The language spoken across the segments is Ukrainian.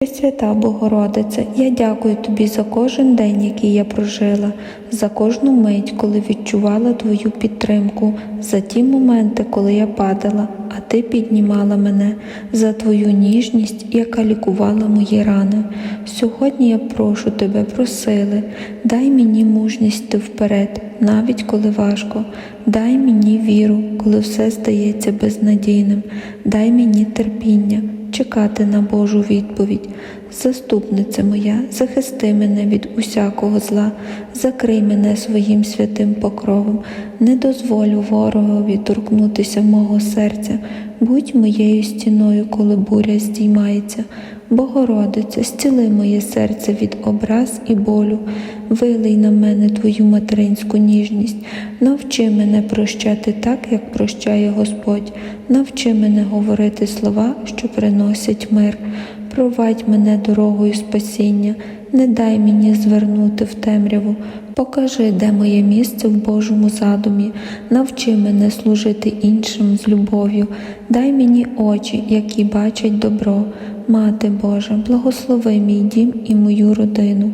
Пресвята Богородице, я дякую тобі за кожен день, який я прожила, за кожну мить, коли відчувала твою підтримку, за ті моменти, коли я падала, а ти піднімала мене, за твою ніжність, яка лікувала мої рани. Сьогодні я прошу тебе про сили, дай мені мужність йти вперед, навіть коли важко. Дай мені віру, коли все здається безнадійним. Дай мені терпіння чекати на Божу відповідь. Заступниця моя, захисти мене від усякого зла, закрий мене своїм святим покровом, не дозволю ворогові торкнутися мого серця, будь моєю стіною, коли буря здіймається. Богородице, зціли моє серце від образ і болю, вилий на мене твою материнську ніжність, навчи мене прощати так, як прощає Господь, навчи мене говорити слова, що приносять мир. Провадь мене дорогою спасіння, не дай мені звернути в темряву, покажи, де моє місце в Божому задумі, навчи мене служити іншим з любов'ю, дай мені очі, які бачать добро. Мати Божа, благослови мій дім і мою родину,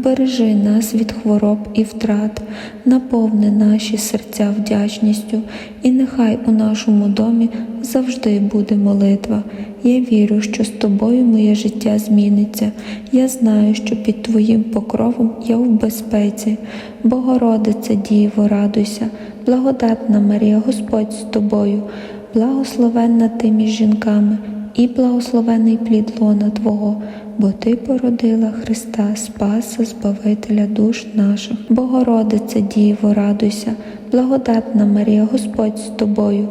вбережи нас від хвороб і втрат, наповни наші серця вдячністю, і нехай у нашому домі завжди буде молитва. Я вірю, що з тобою моє життя зміниться. Я знаю, що під Твоїм покровом я в безпеці. Богородице, Діво, радуйся, благодатна Марія, Господь з тобою, благословенна ти між жінками і благословений плід лона Твого, бо Ти породила Христа, Спаса, Збавителя душ наших. Богородице, Діво, радуйся, благодатна Марія, Господь з тобою,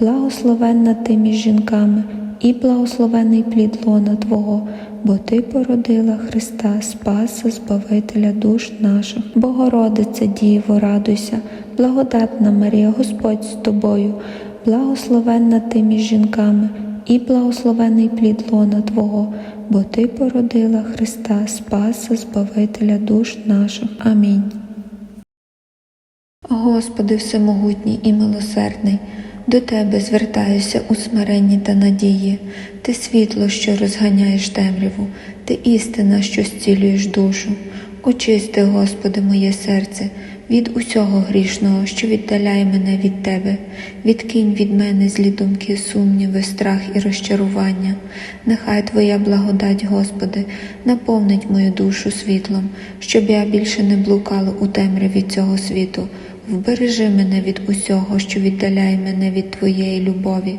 благословенна ти між жінками і благословений плід лона Твого, бо Ти породила Христа, Спаса, Збавителя душ наших. Богородице, Діво, радуйся, благодатна Марія, Господь з тобою, благословенна ти між жінками і благословений плід лона Твого, бо Ти породила Христа, Спаса, Збавителя душ наших. Амінь. Господи Всемогутній і милосердний, до Тебе звертаюся у смиренні та надії. Ти світло, що розганяєш темряву, ти істина, що зцілюєш душу. Очисти, Господи, моє серце від усього грішного, що віддаляє мене від Тебе, відкинь від мене злі думки, сумніви, страх і розчарування. Нехай Твоя благодать, Господи, наповнить мою душу світлом, щоб я більше не блукала у темряві цього світу. Вбережи мене від усього, що віддаляє мене від Твоєї любові,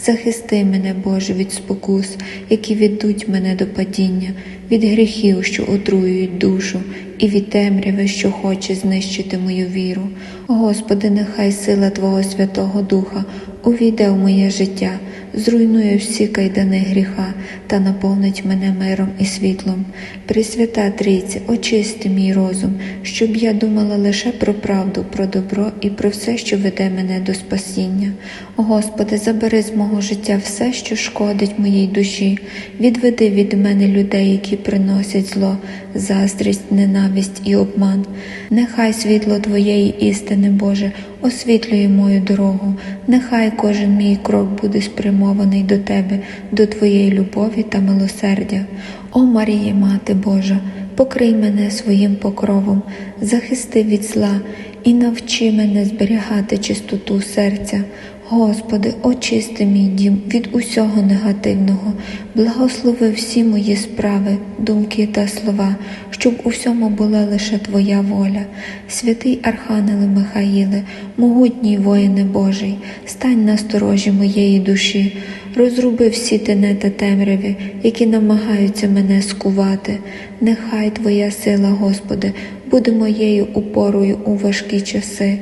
захисти мене, Боже, від спокус, які ведуть мене до падіння, від гріхів, що отруюють душу, і від темряви, що хоче знищити мою віру. Господи, нехай сила Твого Святого Духа увійде в моє життя, зруйнує всі кайдани гріха та наповнить мене миром і світлом. Пресвята Трійці, очисти мій розум, щоб я думала лише про правду, про добро і про все, що веде мене до спасіння. Господи, забери з мого життя все, що шкодить моїй душі, відведи від мене людей, які приносять зло, заздрість, ненависть і обман. Нехай світло Твоєї істини, Боже, освітлює мою дорогу, нехай кожен мій крок буде спрямований до Тебе, до Твоєї любові та милосердя. О Марія, Мати Божа, покрий мене своїм покровом, захисти від зла і навчи мене зберігати чистоту серця. Господи, очисти мій дім від усього негативного, благослови всі мої справи, думки та слова, щоб у всьому була лише Твоя воля. Святий Архангеле Михаїле, могутній воїне Божий, стань на сторожі моєї душі, розруби всі тине та темряві, які намагаються мене скувати. Нехай Твоя сила, Господи, буде моєю упорою у важкі часи.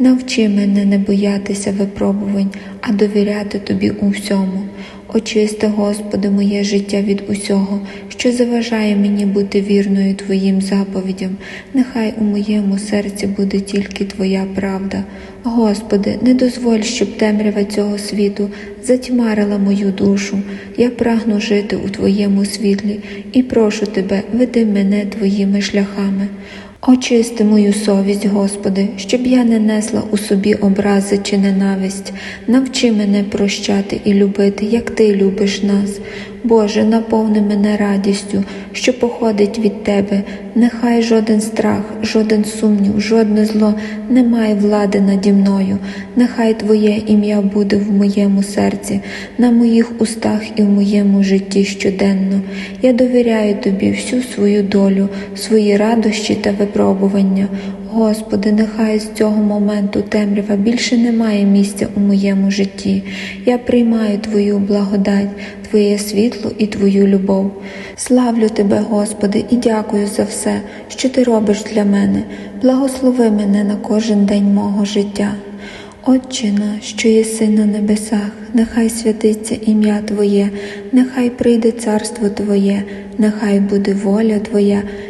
Навчи мене не боятися випробувань, а довіряти Тобі у всьому. Очисти, Господи, моє життя від усього, що заважає мені бути вірною Твоїм заповідям. Нехай у моєму серці буде тільки Твоя правда. Господи, не дозволь, щоб темрява цього світу затьмарила мою душу. Я прагну жити у Твоєму світлі і прошу Тебе, веди мене Твоїми шляхами. Очисти мою совість, Господи, щоб я не несла у собі образи чи ненависть. Навчи мене прощати і любити, як Ти любиш нас. Боже, наповни мене радістю, що походить від Тебе. Нехай жоден страх, жоден сумнів, жодне зло не має влади наді мною. Нехай Твоє ім'я буде в моєму серці, на моїх устах і в моєму житті щоденно. Я довіряю Тобі всю свою долю, свої радощі та випробування. Господи, нехай з цього моменту темрява більше не має місця у моєму житті. Я приймаю Твою благодать, Твоє світло і Твою любов. Славлю Тебе, Господи, і дякую за все, що Ти робиш для мене. Благослови мене на кожен день мого життя. Отче наш, що єси на небесах, нехай святиться ім'я Твоє, нехай прийде царство Твоє, нехай буде воля Твоя,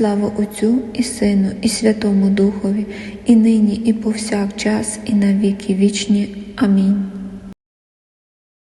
Слава Отцю і Сину, і Святому Духові, і нині, і повсякчас, і на віки вічні. Амінь.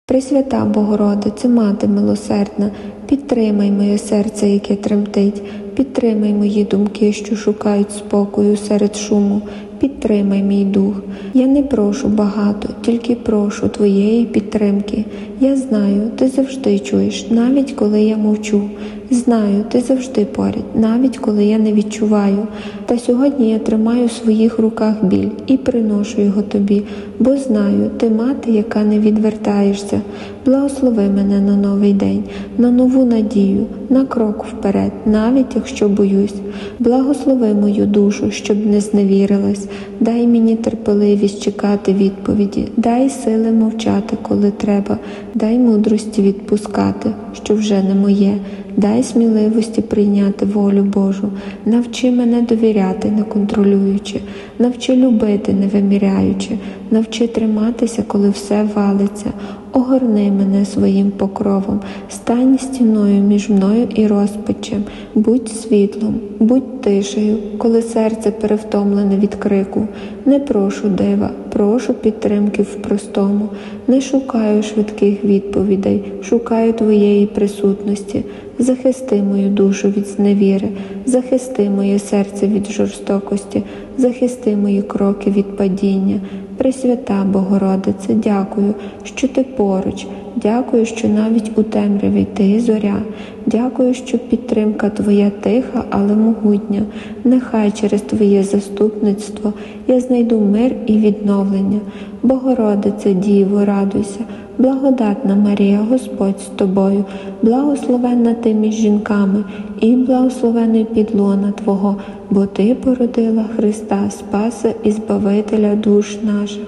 Пресвята Богородице, Мати милосердна, підтримай моє серце, яке тремтить, підтримай мої думки, що шукають спокою серед шуму, підтримай мій дух. Я не прошу багато, тільки прошу Твоєї підтримки. Я знаю, ти завжди чуєш, навіть коли я мовчу. Знаю, ти завжди поряд, навіть коли я не відчуваю. Та сьогодні я тримаю в своїх руках біль і приношу його тобі, бо знаю, ти мати, яка не відвертаєшся. Благослови мене на новий день, на нову надію, на крок вперед, навіть якщо боюсь. Благослови мою душу, щоб не зневірилась. Дай мені терпеливість чекати відповіді, дай сили мовчати, коли треба, дай мудрості відпускати, що вже не моє. Дай сміливості прийняти волю Божу, навчи мене довіряти, не контролюючи, навчи любити, не виміряючи, навчи триматися, коли все валиться, огорни мене своїм покровом, стань стіною між мною і розпачем, будь світлом, будь тишею, коли серце перевтомлене від крику. Не прошу дива, прошу підтримки в простому, не шукаю швидких відповідей, шукаю твоєї присутності. Захисти мою душу від зневіри, захисти моє серце від жорстокості, захисти мої кроки від падіння. Пресвята Богородице, дякую, що ти поруч. Дякую, що навіть у темряві ти зоря. Дякую, що підтримка Твоя тиха, але могутня. Нехай через Твоє заступництво я знайду мир і відновлення. Богородице, Діво, радуйся, благодатна Марія, Господь з тобою, благословенна ти між жінками, і благословений підлона Твого, бо Ти породила Христа, Спаса і Збавителя душ наших.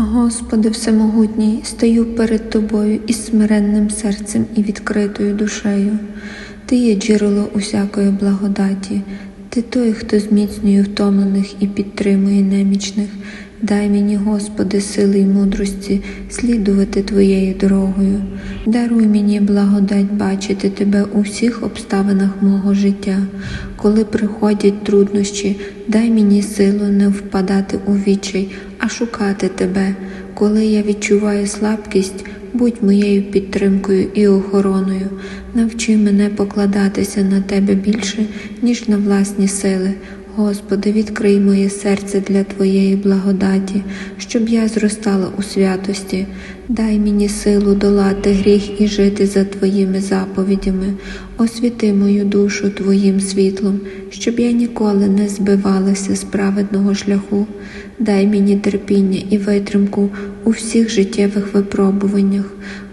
Господи Всемогутній, стою перед Тобою із смиренним серцем і відкритою душею. Ти є джерело усякої благодаті, Ти той, хто зміцнює втомлених і підтримує немічних. Дай мені, Господи, сили й мудрості слідувати Твоєю дорогою. Даруй мені благодать бачити Тебе у всіх обставинах мого життя. Коли приходять труднощі, дай мені силу не впадати у відчай, а шукати Тебе. Коли я відчуваю слабкість, будь моєю підтримкою і охороною. Навчи мене покладатися на Тебе більше, ніж на власні сили. Господи, відкрий моє серце для Твоєї благодаті, щоб я зростала у святості. Дай мені силу долати гріх і жити за Твоїми заповідями. Освіти мою душу Твоїм світлом, щоб я ніколи не збивалася з праведного шляху. Дай мені терпіння і витримку у всіх життєвих випробуваннях.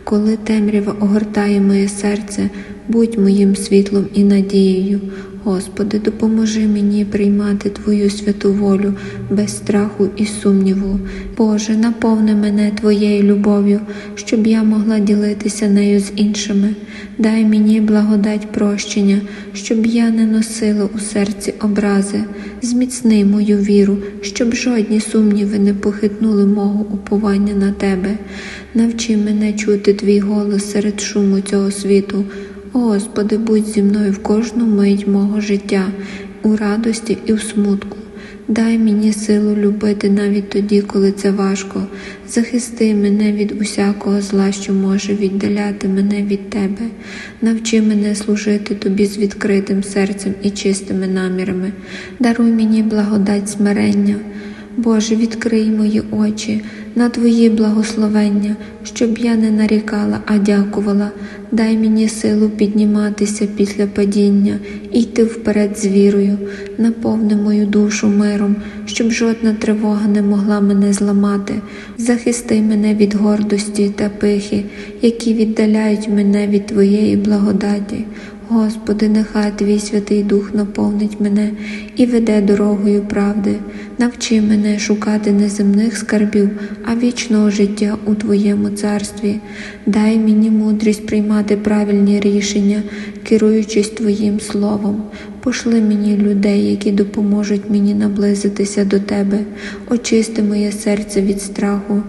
Коли темрява огортає моє серце, будь моїм світлом і надією. Господи, допоможи мені приймати Твою святу волю без страху і сумніву. Боже, наповни мене Твоєю любов'ю, щоб я могла ділитися нею з іншими. Дай мені благодать прощення, щоб я не носила у серці образи. Зміцни мою віру, щоб жодні сумніви не похитнули мого уповання на Тебе. Навчи мене чути Твій голос серед шуму цього світу. Господи, будь зі мною в кожну мить мого життя, у радості і в смутку. Дай мені силу любити навіть тоді, коли це важко. Захисти мене від усякого зла, що може віддаляти мене від Тебе. Навчи мене служити Тобі з відкритим серцем і чистими намірами. Даруй мені благодать смирення. Боже, відкрий мої очі на Твої благословення, щоб я не нарікала, а дякувала. Дай мені силу підніматися після падіння йти вперед з вірою, наповни мою душу миром, щоб жодна тривога не могла мене зламати. Захисти мене від гордості та пихи, які віддаляють мене від Твоєї благодаті. Господи, нехай Твій Святий Дух наповнить мене і веде дорогою правди. Навчи мене шукати не земних скарбів, а вічного життя у Твоєму царстві. Дай мені мудрість приймати правильні рішення, керуючись Твоїм словом. Пошли мені людей, які допоможуть мені наблизитися до Тебе, очисти моє серце від страху,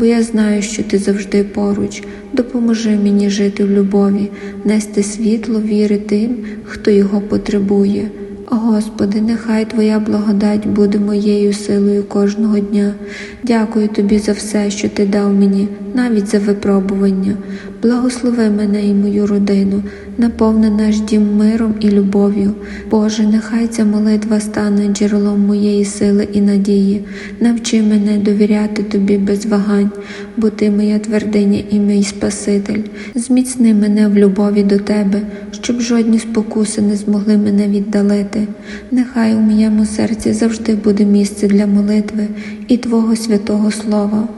бо я знаю, що Ти завжди поруч. Допоможи мені жити в любові, нести світло віри тим, хто його потребує. Господи, нехай Твоя благодать буде моєю силою кожного дня. Дякую Тобі за все, що Ти дав мені, навіть за випробування. Благослови мене і мою родину, наповни наш дім миром і любов'ю. Боже, нехай ця молитва стане джерелом моєї сили і надії. Навчи мене довіряти Тобі без вагань, бо Ти моя твердиня і мій Спаситель. Зміцни мене в любові до Тебе, щоб жодні спокуси не змогли мене віддалити. Нехай у моєму серці завжди буде місце для молитви і Твого святого Слова.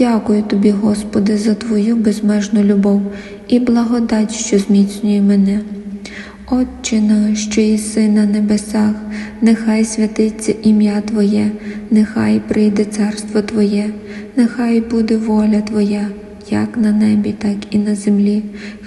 Дякую тобі, Господи, за Твою безмежну любов і благодать, що зміцнює мене. Отче наш, що єси на небесах, нехай святиться ім'я Твоє, нехай прийде царство Твоє, нехай буде воля Твоя, як на небі, так і на землі.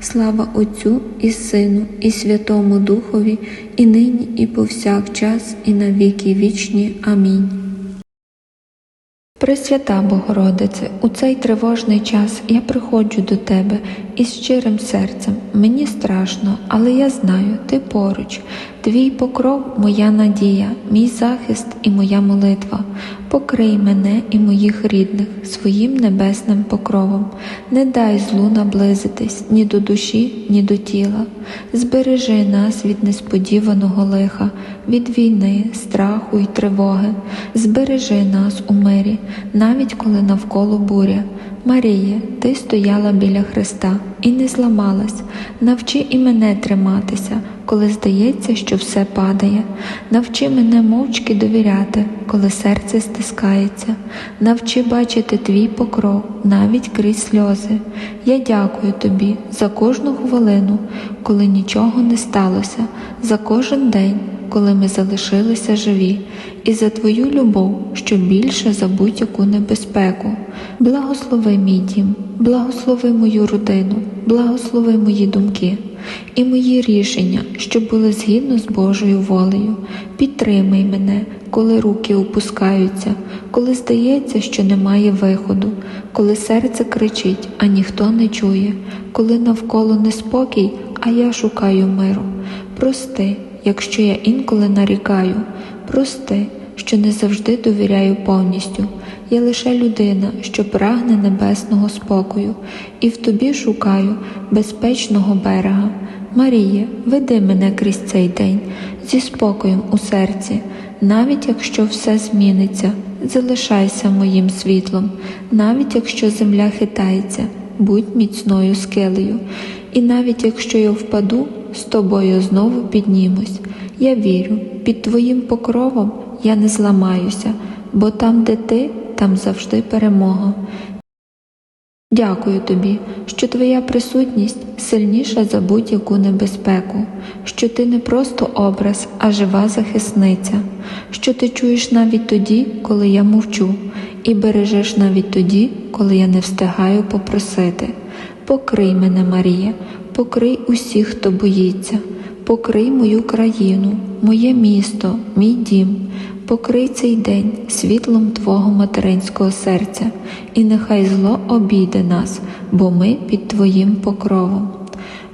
Слава Отцю і Сину, і Святому Духові, і нині, і повсякчас, і на віки вічні. Амінь. Пресвята Богородице, у цей тривожний час я приходжу до Тебе із щирим серцем. Мені страшно, але я знаю, Ти поруч. Твій покров моя надія, мій захист і моя молитва. Покрий мене і моїх рідних своїм небесним покровом. Не дай злу наблизитись ні до душі, ні до тіла. Збережи нас від несподіваного лиха, від війни, страху й тривоги. Збережи нас у мирі, навіть коли навколо буря. Маріє, ти стояла біля Христа і не зламалась. Навчи і мене триматися, коли здається, що все падає. Навчи мене мовчки довіряти, коли серце стискається. Навчи бачити твій покров навіть крізь сльози. Я дякую тобі за кожну хвилину, коли нічого не сталося, за кожен день. Коли ми залишилися живі, і за Твою любов, що більше за будь-яку небезпеку. Благослови мій дім, благослови мою родину, благослови мої думки і мої рішення, що були згідно з Божою волею. Підтримай мене, коли руки опускаються, коли здається, що немає виходу, коли серце кричить, а ніхто не чує, коли навколо неспокій, а я шукаю миру. Прости, якщо я інколи нарікаю, прости, що не завжди довіряю повністю. Я лише людина, що прагне небесного спокою, і в тобі шукаю безпечного берега. Маріє, веди мене крізь цей день зі спокоєм у серці, навіть якщо все зміниться, залишайся моїм світлом, навіть якщо земля хитається, будь міцною скелею, і навіть якщо я впаду, з тобою знову піднімусь. Я вірю, під твоїм покровом я не зламаюся, бо там, де ти, там завжди перемога. Дякую тобі, що твоя присутність сильніша за будь-яку небезпеку, що ти не просто образ, а жива захисниця, що ти чуєш навіть тоді, коли я мовчу, і бережеш навіть тоді, коли я не встигаю попросити. Покрий мене, Марія, покрий усіх, хто боїться, покрий мою країну, моє місто, мій дім. Покрий цей день світлом Твого материнського серця, і нехай зло обійде нас, бо ми під Твоїм покровом.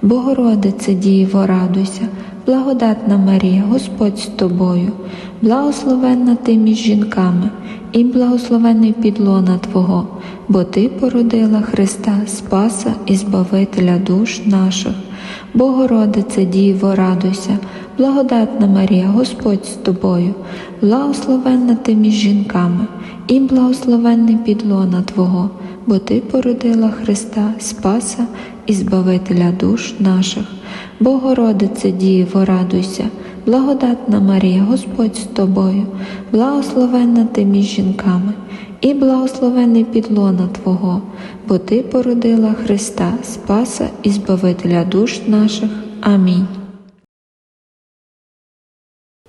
Богородице Діво, радуйся, благодатна Марія, Господь з тобою, благословенна ти між жінками, і благословений підлона Твого, бо Ти породила Христа Спаса і Збавителя душ наших. Богородице Діво, радуйся, благодатна Марія, Господь з тобою, благословенна ти між жінками, і благословенний підлона Твого, бо Ти породила Христа Спаса і Збавителя душ наших. Богородице Діво, радуйся, благодатна Марія, Господь з тобою, благословенна ти між жінками, і благословений підлона Твого, бо Ти породила Христа Спаса і Збавителя душ наших. Амінь.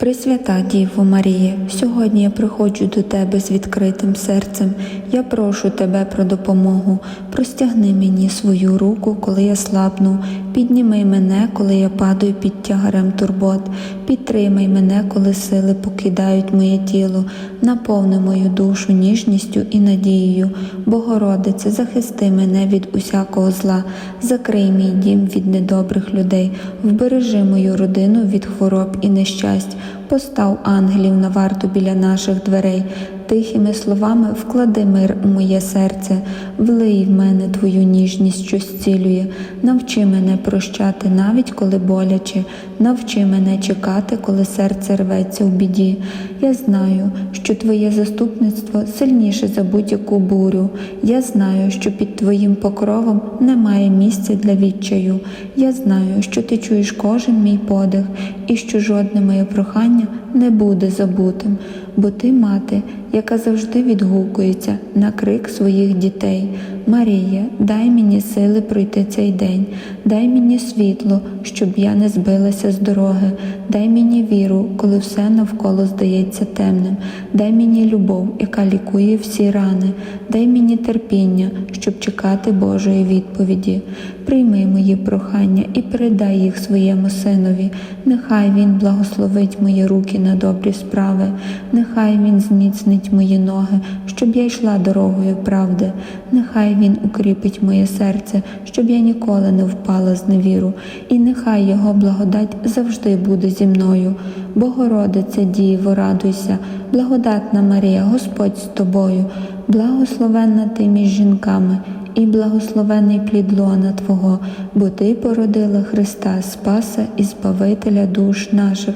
Пресвята Діво Марія, сьогодні я приходжу до Тебе з відкритим серцем. Я прошу Тебе про допомогу. Простягни мені свою руку, коли я слабну. Підніми мене, коли я падаю під тягарем турбот. Підтримай мене, коли сили покидають моє тіло. Наповни мою душу ніжністю і надією. Богородице, захисти мене від усякого зла, закрий мій дім від недобрих людей, вбережи мою родину від хвороб і нещасть. Постав ангелів на варту біля наших дверей, тихими словами вклади мир у моє серце, влий в мене твою ніжність, що зцілює, навчи мене прощати, навіть коли боляче, навчи мене чекати, коли серце рветься в біді. Я знаю, що твоє заступництво сильніше за будь-яку бурю. Я знаю, що під твоїм покровом немає місця для відчаю. Я знаю, що ти чуєш кожен мій подих, і що жодне моє прохання не буде забутим, бо ти мати, яка завжди відгукується на крик своїх дітей. Марія, дай мені сили пройти цей день, дай мені світло, щоб я не збилася з дороги, дай мені віру, коли все навколо здається темним, дай мені любов, яка лікує всі рани, дай мені терпіння, щоб чекати Божої відповіді. Прийми мої прохання і передай їх своєму синові. Нехай він благословить мої руки на добрі справи, нехай він зміцнить мої ноги, щоб я йшла дорогою правди. Нехай він укріпить моє серце, щоб я ніколи не впала з невіру, і нехай його благодать завжди буде зі мною. Богородице Діво, радуйся, благодатна Марія, Господь з тобою, благословенна ти між жінками. І благословений плід лона Твого, бо Ти породила Христа Спаса і Збавителя душ наших.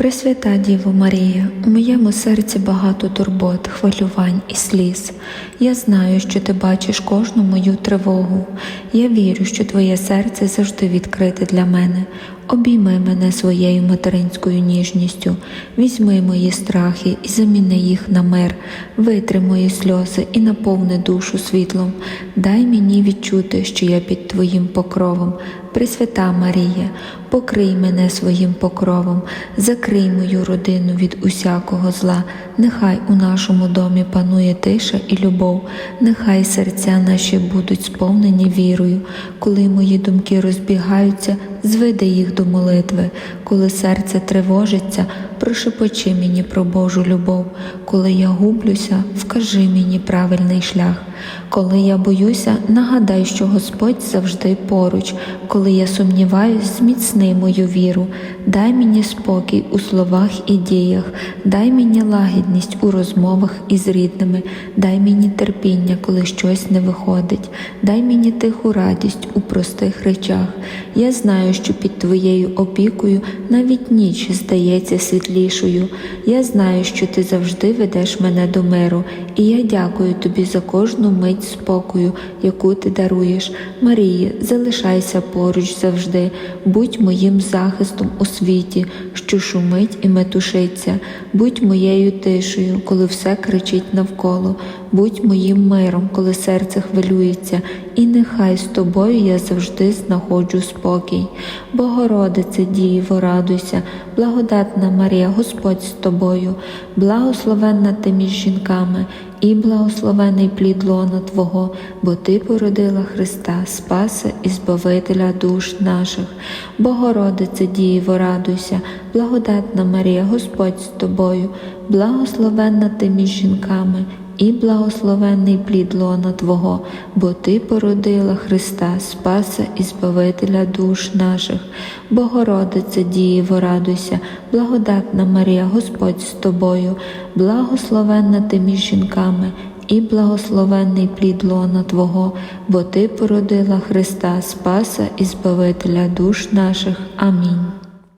Пресвята Діво Марія, у моєму серці багато турбот, хвилювань і сліз. Я знаю, що ти бачиш кожну мою тривогу. Я вірю, що твоє серце завжди відкрите для мене. Обійми мене своєю материнською ніжністю, візьми мої страхи і заміни їх на мир, витри мої сльози і наповни душу світлом. Дай мені відчути, що я під Твоїм покровом. Пресвята Марія, покрий мене своїм покровом, закрий мою родину від усякого зла, нехай у нашому домі панує тиша і любов, нехай серця наші будуть сповнені вірою, коли мої думки розбігаються, зведи їх до молитви, коли серце тривожиться, прошепочи мені про Божу любов, коли я гублюся, вкажи мені правильний шлях. Коли я боюся, нагадай, що Господь завжди поруч. Коли я сумніваюсь, зміцни мою віру, дай мені спокій у словах і діях, дай мені лагідність у розмовах із рідними, дай мені терпіння, коли щось не виходить, дай мені тиху радість у простих речах. Я знаю, що під твоєю опікою навіть ніч здається світлішою. Я знаю, що ти завжди ведеш мене до миру, і я дякую тобі за кожну мить спокою, яку ти даруєш. Марії, залишайся поруч завжди, будь моїм захистом у світі, що шумить і метушиться, будь моєю тишею, коли все кричить навколо, будь моїм миром, коли серце хвилюється, і нехай з тобою я завжди знаходжу спокій. Богородице, Діво, радуйся, благодатна Марія, Господь з тобою, благословенна ти між жінками, і благословений плід лона Твого, бо Ти породила Христа, Спаса і Збавителя душ наших. Богородице, Діво, радуйся, благодатна Марія, Господь з тобою, благословенна ти між жінками і благословенний плід лона Твого, бо Ти породила Христа, Спаса і Збавителя душ наших. Богородице, Дієво, радуйся, благодатна Марія, Господь з тобою, благословенна ти між жінками. І благословенний плід лона Твого, бо Ти породила Христа, Спаса і Збавителя душ наших. Амінь.